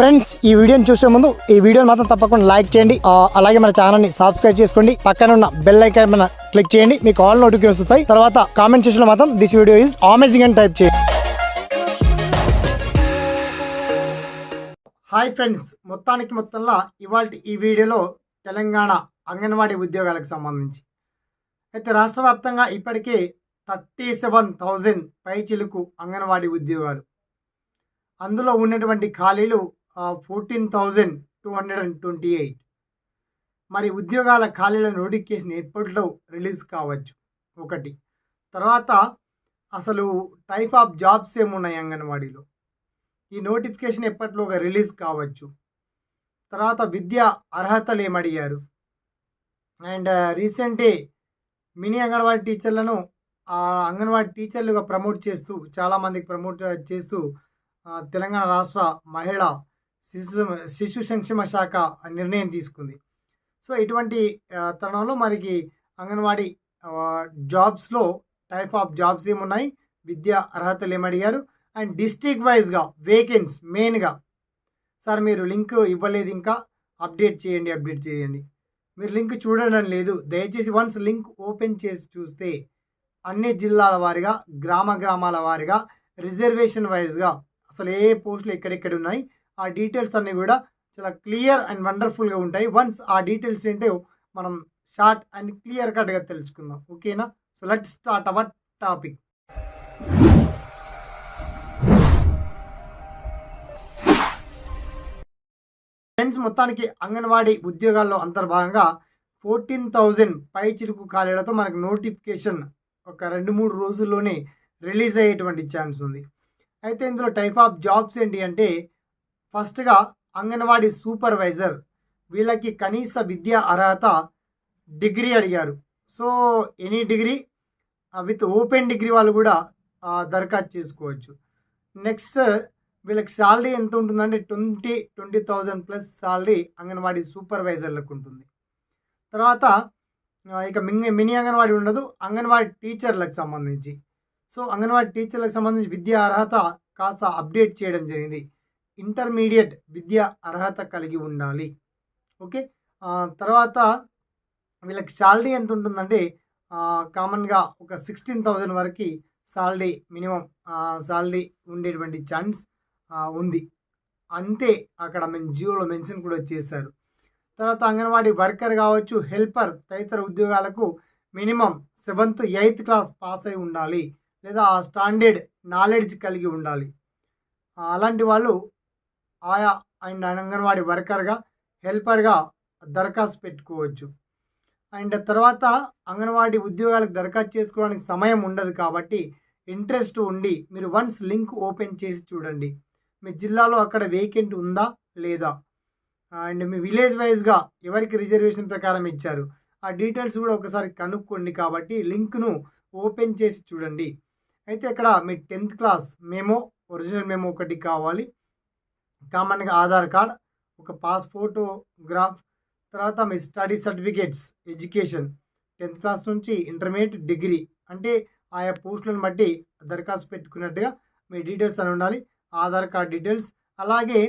Friends ఈ వీడియోని చూసే ముందు ఈ వీడియోని మాత్రం తప్పకుండా లైక్ చేయండి. అలాగే మన ఛానల్ని సబ్స్క్రైబ్ చేసుకోండి. పక్కన ఉన్న బెల్ ఐకాన్ మన క్లిక్ చేయండి. మీకు ఆల్ నోటిఫికేషన్ వస్తాయి. తర్వాత కామెంట్ చేసిన మాత్రం దిస్ వీడియో ఈజ్ అమేజింగ్ అని టైప్ చేయండి. హాయ్ ఫ్రెండ్స్ మొత్తానికి మొత్తంలో ఇవాళ ఈ వీడియోలో తెలంగాణ అంగన్వాడీ ఉద్యోగాలకు సంబంధించి. అయితే రాష్ట్ర వ్యాప్తంగా ఇప్పటికే థర్టీ సెవెన్ థౌజండ్ పైచిలుకు అంగన్వాడీ ఉద్యోగాలు. అందులో ఉన్నటువంటి ఖాళీలు fourteen thousand two hundred and twenty eight. మరి ఉద్యోగాల ఖాళీల నోటిఫికేషన్ ఎప్పట్లో రిలీజ్ కావచ్చు? ఒకటి. తర్వాత అసలు టైప్ ఆఫ్ జాబ్స్ ఏమున్నాయి అంగన్వాడీలో? ఈ నోటిఫికేషన్ ఎప్పట్లోగా రిలీజ్ కావచ్చు? తర్వాత విద్యా అర్హతలు ఏమడిగారు అండ్ రీసెంటే మినీ అంగన్వాడీ టీచర్లను అంగన్వాడీ టీచర్లుగా ప్రమోట్ చేస్తూ చాలామందికి ప్రమోట్ చేస్తూ తెలంగాణ రాష్ట్ర మహిళా శిశు శిశు సంక్షేమ శాఖ నిర్ణయం తీసుకుంది. సో ఇటువంటి తరుణంలో మనకి అంగన్వాడీ జాబ్స్లో టైప్ ఆఫ్ జాబ్స్ ఏమున్నాయి? విద్యా అర్హతలు ఏమడిగారు అండ్ డిస్ట్రిక్ట్ వైజ్గా వేకెన్స్ మెయిన్గా. సార్ మీరు లింక్ ఇవ్వలేదు ఇంకా. అప్డేట్ చేయండి అప్డేట్ చేయండి. మీరు లింక్ చూడడం లేదు. దయచేసి వన్స్ లింక్ ఓపెన్ చేసి చూస్తే అన్ని జిల్లాల వారిగా గ్రామ గ్రామాల వారిగా రిజర్వేషన్ వైజ్గా అసలు ఏ పోస్టులు ఎక్కడెక్కడ ఉన్నాయి? ఆ డీటెయిల్స్ అన్నీ కూడా చాలా క్లియర్ అండ్ వండర్ఫుల్గా ఉంటాయి. వన్స్ ఆ డీటెయిల్స్ ఏంటో మనం షార్ట్ అండ్ క్లియర్ కట్గా తెలుసుకుందాం. ఓకేనా so let start our topic friends మొత్తానికి అంగన్వాడీ ఉద్యోగాల్లో అంతర్భాగంగా ఫోర్టీన్ థౌజండ్ పై చిరుకు ఖాళీలతో మనకు నోటిఫికేషన్ ఒక రెండు మూడు రోజుల్లోనే రిలీజ్ అయ్యేటువంటి ఛాన్స్ ఉంది. అయితే ఇందులో టైప్ ఆఫ్ జాబ్స్ ఏంటి అంటే ఫస్ట్గా అంగన్వాడీ సూపర్వైజర్ వీళ్ళకి కనీస విద్యా అర్హత డిగ్రీ అడిగారు. So any degree? With open degree వాళ్ళు కూడా దరఖాస్తు చేసుకోవచ్చు. నెక్స్ట్ వీళ్ళకి శాలరీ ఎంత ఉంటుందంటే twenty twenty thousand plus salary Anganwadi సూపర్వైజర్లకు ఉంటుంది. తర్వాత ఇక మిని మినీ అంగన్వాడీ ఉండదు. అంగన్వాడీ టీచర్లకు సంబంధించి. సో అంగన్వాడీ టీచర్లకు సంబంధించి విద్యా అర్హత కాస్త అప్డేట్ చేయడం జరిగింది. ఇంటర్మీడియట్ విద్య అర్హత కలిగి ఉండాలి. ఓకే? తర్వాత వీళ్ళకి శాలరీ ఎంత ఉంటుందంటే కామన్గా ఒక సిక్స్టీన్ థౌజండ్ వరకు శాలరీ మినిమం శాలరీ ఉండేటువంటి ఛాన్స్ ఉంది. అంతే అక్కడ మేము జియోలో మెన్షన్ కూడా చేశారు. తర్వాత అంగన్వాడీ వర్కర్ కావచ్చు హెల్పర్ తదితర ఉద్యోగాలకు minimum seventh eighth class pass అయి ఉండాలి. లేదా స్టాండర్డ్ నాలెడ్జ్ కలిగి ఉండాలి. అలాంటి వాళ్ళు ఆయా అండ్ అంగన్వాడీ వర్కర్గా హెల్పర్గా దరఖాస్తు పెట్టుకోవచ్చు. అండ్ తర్వాత అంగన్వాడీ ఉద్యోగాలకు దరఖాస్తు చేసుకోవడానికి సమయం ఉండదు కాబట్టి ఇంట్రెస్ట్ ఉండి మీరు వన్స్ లింక్ ఓపెన్ చేసి చూడండి. మీ జిల్లాలో అక్కడ వేకెంట్ ఉందా లేదా? అండ్ మీ విలేజ్ వైజ్గా ఎవరికి రిజర్వేషన్ ప్రకారం ఇచ్చారు? ఆ డీటెయిల్స్ కూడా ఒకసారి కనుక్కోండి కాబట్టి లింక్ను ఓపెన్ చేసి చూడండి. అయితే ఇక్కడ మీ tenth class memo original memo ఒకటి కావాలి. కామన్గా ఆధార్ కార్డ్ ఒక పాస్పోర్ట్ గ్రాఫ్ తర్వాత మీ study certificates education tenth class నుంచి ఇంటర్మీడియట్ డిగ్రీ అంటే ఆయా పోస్టులను బట్టి దరఖాస్తు పెట్టుకున్నట్టుగా మీ డీటెయిల్స్ అని ఉండాలి. ఆధార్ కార్డ్ డీటెయిల్స్ అలాగే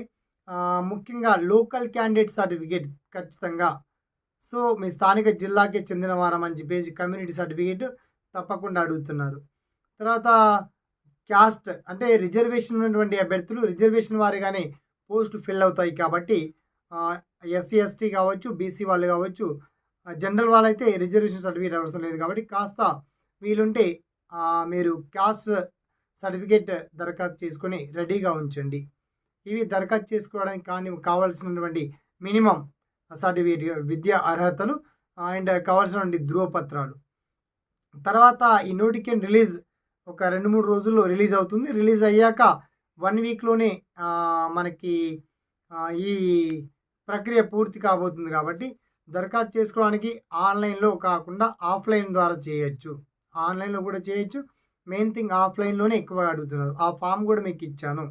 ముఖ్యంగా లోకల్ క్యాండిడేట్ సర్టిఫికేట్ ఖచ్చితంగా. సో మీ స్థానిక జిల్లాకి చెందిన వారం అని చెప్పేసి కమ్యూనిటీ సర్టిఫికేట్ తప్పకుండా అడుగుతున్నారు. తర్వాత క్యాస్ట్ అంటే రిజర్వేషన్ ఉన్నటువంటి అభ్యర్థులు రిజర్వేషన్ వారిగానే పోస్టు ఫిల్ అవుతాయి కాబట్టి ఎస్సీ ఎస్టీ కావచ్చు బీసీ వాళ్ళు కావచ్చు జనరల్ వాళ్ళైతే రిజర్వేషన్ సర్టిఫికేట్ అవసరం లేదు కాబట్టి కాస్త వీలుంటే మీరు క్యాస్ట్ సర్టిఫికేట్ దరఖాస్తు చేసుకొని రెడీగా ఉంచండి. ఇవి దరఖాస్తు చేసుకోవడానికి కానీ కావాల్సినటువంటి మినిమం సర్టిఫికేట్ విద్యా అర్హతలు అండ్ కావాల్సినటువంటి ధృవపత్రాలు. తర్వాత ఈ నోటికెన్ రిలీజ్ ఒక రెండు మూడు రోజుల్లో రిలీజ్ అవుతుంది. రిలీజ్ అయ్యాక వన్ వీక్లోనే మనకి ఈ ప్రక్రియ పూర్తి కాబోతుంది కాబట్టి దరఖాస్తు చేసుకోవడానికి ఆన్లైన్లో కాకుండా ఆఫ్లైన్ ద్వారా చేయొచ్చు. ఆన్లైన్లో కూడా చేయొచ్చు. మెయిన్ థింగ్ ఆఫ్లైన్లోనే ఎక్కువగా అడుగుతున్నారు. ఆ ఫామ్ కూడా మీకు ఇచ్చాను.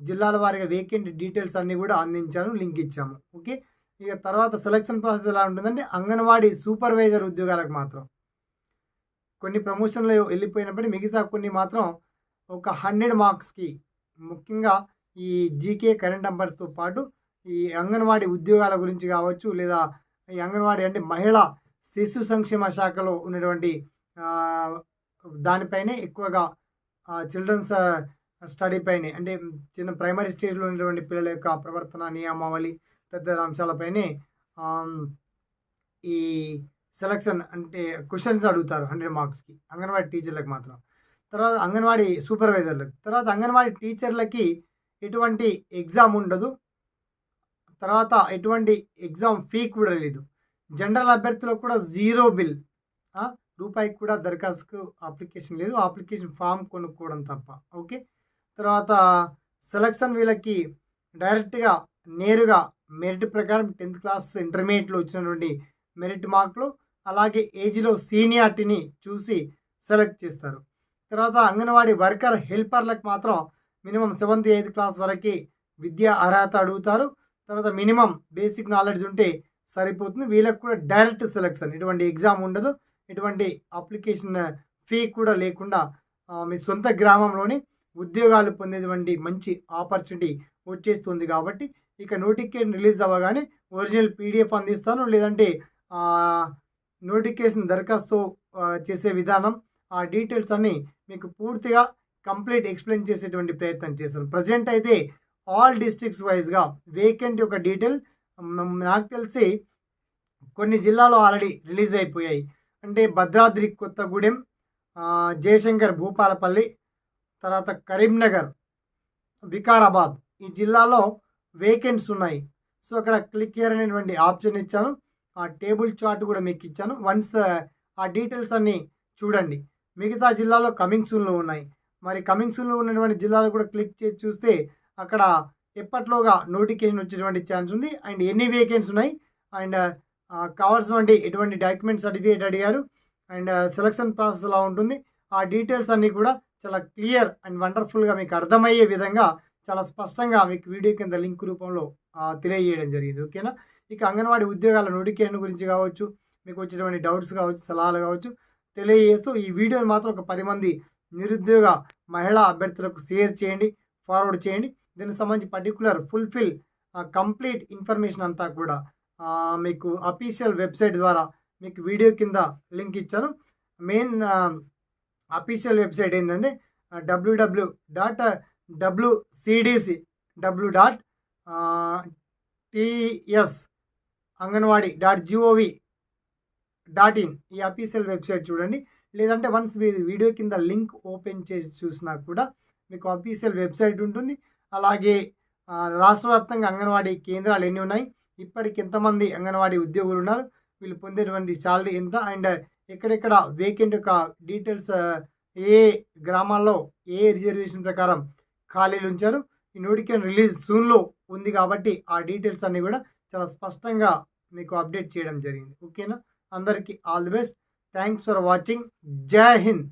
జిల్లాల వారిగా వేకెంట్ డీటెయిల్స్ అన్నీ కూడా అందించాను లింక్ ఇచ్చాము. ఓకే? ఇక తర్వాత సెలక్షన్ ప్రాసెస్ ఎలా ఉంటుందంటే అంగన్వాడీ సూపర్వైజర్ ఉద్యోగాలకు మాత్రం. కొన్ని ప్రమోషన్లు వెళ్ళిపోయినప్పటికీ మిగతా కొన్ని మాత్రం ఒక హండ్రెడ్ మార్క్స్కి ముఖ్యంగా ఈ జీకే కరెంట్ అఫైర్స్తో పాటు ఈ అంగన్వాడీ ఉద్యోగాల గురించి కావచ్చు లేదా ఈ అంగన్వాడీ అంటే మహిళా శిశు సంక్షేమ శాఖలో ఉన్నటువంటి దానిపైనే ఎక్కువగా చిల్డ్రన్స్ స్టడీ పైనే అంటే చిన్న ప్రైమరీ స్టేజ్లో ఉన్నటువంటి పిల్లల యొక్క ప్రవర్తన నియమావళి తదితర అంశాలపైనే ఈ సెలక్షన్ అంటే క్వశ్చన్స్ అడుగుతారు హండ్రెడ్ మార్క్స్కి అంగన్వాడీ టీచర్లకు మాత్రం. తర్వాత అంగన్వాడీ సూపర్వైజర్లకు. తర్వాత అంగన్వాడీ టీచర్లకి ఎటువంటి ఎగ్జామ్ ఉండదు. తర్వాత ఎటువంటి ఎగ్జామ్ ఫీ కూడా లేదు. జనరల్ అభ్యర్థులకు కూడా జీరో బిల్. రూపాయికి కూడా దరఖాస్తుకు అప్లికేషన్ లేదు. అప్లికేషన్ ఫామ్ కొనుక్కోవడం తప్ప. ఓకే? తర్వాత సెలక్షన్ వీళ్ళకి డైరెక్ట్గా నేరుగా మెరిట్ ప్రకారం టెన్త్ క్లాస్ ఇంటర్మీడియట్లో వచ్చినటువంటి మెరిట్ మార్కులు అలాగే ఏజ్లో సీనియారిటీని చూసి సెలెక్ట్ చేస్తారు. తర్వాత అంగన్వాడీ వర్కర్ హెల్పర్లకు మాత్రం మినిమం సెవెంత్ ఎయిత్ క్లాస్ వరకు విద్యా అర్హత అడుగుతారు. తర్వాత మినిమం బేసిక్ నాలెడ్జ్ ఉంటే సరిపోతుంది. వీళ్ళకి కూడా డైరెక్ట్ సెలెక్షన్. ఎటువంటి ఎగ్జామ్ ఉండదు. ఎటువంటి అప్లికేషన్ ఫీ కూడా లేకుండా మీ సొంత గ్రామంలోని ఉద్యోగాలు పొందేటువంటి మంచి ఆపర్చునిటీ వచ్చేస్తుంది కాబట్టి ఇక నోటిఫికేషన్ రిలీజ్ అవ్వగానే ఒరిజినల్ పీడిఎఫ్ అందిస్తాను. లేదంటే నోటిఫికేషన్ దరఖాస్తు చేసే విధానం ఆ డీటెయిల్స్ అన్నీ మీకు పూర్తిగా కంప్లీట్ ఎక్స్ప్లెయిన్ చేసేటువంటి ప్రయత్నం చేశాను ప్రజెంట్ అయితే ఆల్ డిస్ట్రిక్ట్స్ వైజ్గా వేకెంట్ యొక్క డీటెయిల్ నాకు తెలిసి కొన్ని జిల్లాలో ఆల్రెడీ రిలీజ్ అయిపోయాయి. అంటే భద్రాద్రి కొత్తగూడెం జయశంకర్ భూపాలపల్లి తర్వాత కరీంనగర్ వికారాబాద్ ఈ జిల్లాలో వేకెంట్స్ ఉన్నాయి. సో అక్కడ క్లిక్ హియర్ అనేటువంటి ఆప్షన్ ఇచ్చాను. ఆ టేబుల్ చార్ట్ కూడా మీకు ఇచ్చాను. వన్స్ ఆ డీటెయిల్స్ అన్నీ చూడండి. మిగతా జిల్లాలో కమింగ్ సూన్లో ఉన్నాయి. మరి కమింగ్ సూన్లో ఉన్నటువంటి జిల్లాలు కూడా క్లిక్ చేసి చూస్తే అక్కడ ఎప్పట్లోగా నోటిఫికేషన్ వచ్చేటువంటి ఛాన్స్ ఉంది. అండ్ ఎన్ని వేకెన్స్ ఉన్నాయి? అండ్ కావాల్సినటువంటి ఎటువంటి డాక్యుమెంట్ సర్టిఫికేట్ అడిగారు? అండ్ సెలక్షన్ ప్రాసెస్ ఎలా ఉంటుంది? ఆ డీటెయిల్స్ అన్నీ కూడా చాలా క్లియర్ అండ్ వండర్ఫుల్గా మీకు అర్థమయ్యే విధంగా చాలా స్పష్టంగా మీకు వీడియో కింద లింక్ రూపంలో తెలియజేయడం జరిగింది. ఓకేనా? ఇక అంగన్వాడీ ఉద్యోగాల నోటిఫికేషన్ గురించి కావచ్చు మీకు వచ్చినటువంటి డౌట్స్ కావచ్చు సలహాలు కావచ్చు తెలియజేస్తూ ఈ వీడియోని మాత్రం ఒక పది మంది నిరుద్యోగ మహిళా అభ్యర్థులకు షేర్ చేయండి ఫార్వర్డ్ చేయండి. దీనికి సంబంధించి పర్టికులర్ ఫుల్ఫిల్ కంప్లీట్ ఇన్ఫర్మేషన్ అంతా కూడా మీకు అఫీషియల్ వెబ్సైట్ ద్వారా మీకు వీడియో కింద లింక్ ఇచ్చాను. మెయిన్ అఫీషియల్ వెబ్సైట్ ఏంటంటే W W dot W C D C W dot T S Anganwadi dot G O V dot in ఈ అఫీషియల్ వెబ్సైట్ చూడండి. లేదంటే వన్స్ వీడియో కింద లింక్ ఓపెన్ చేసి చూసినా కూడా మీకు అఫీషియల్ వెబ్సైట్ ఉంటుంది. అలాగే రాష్ట్ర వ్యాప్తంగా అంగన్వాడీ కేంద్రాలు ఎన్ని ఉన్నాయి? ఇప్పటికి ఎంతమంది అంగన్వాడీ ఉద్యోగులు ఉన్నారు? వీళ్ళు పొందేటువంటి శాలరీ ఎంత? అండ్ ఎక్కడెక్కడ వేకెంట్ యొక్క డీటెయిల్స్ ఏ గ్రామాల్లో ఏ రిజర్వేషన్ ప్రకారం ఖాళీలు ఉంచారు? ఈ నోటిఫికేషన్ రిలీజ్ సూన్లో ఉంది కాబట్టి ఆ డీటెయిల్స్ అన్నీ కూడా చాలా స్పష్టంగా మీకు అప్డేట్ చేయడం జరిగింది. ఓకేనా? అందరికీ all the best. Thanks for watching. జై హింద్.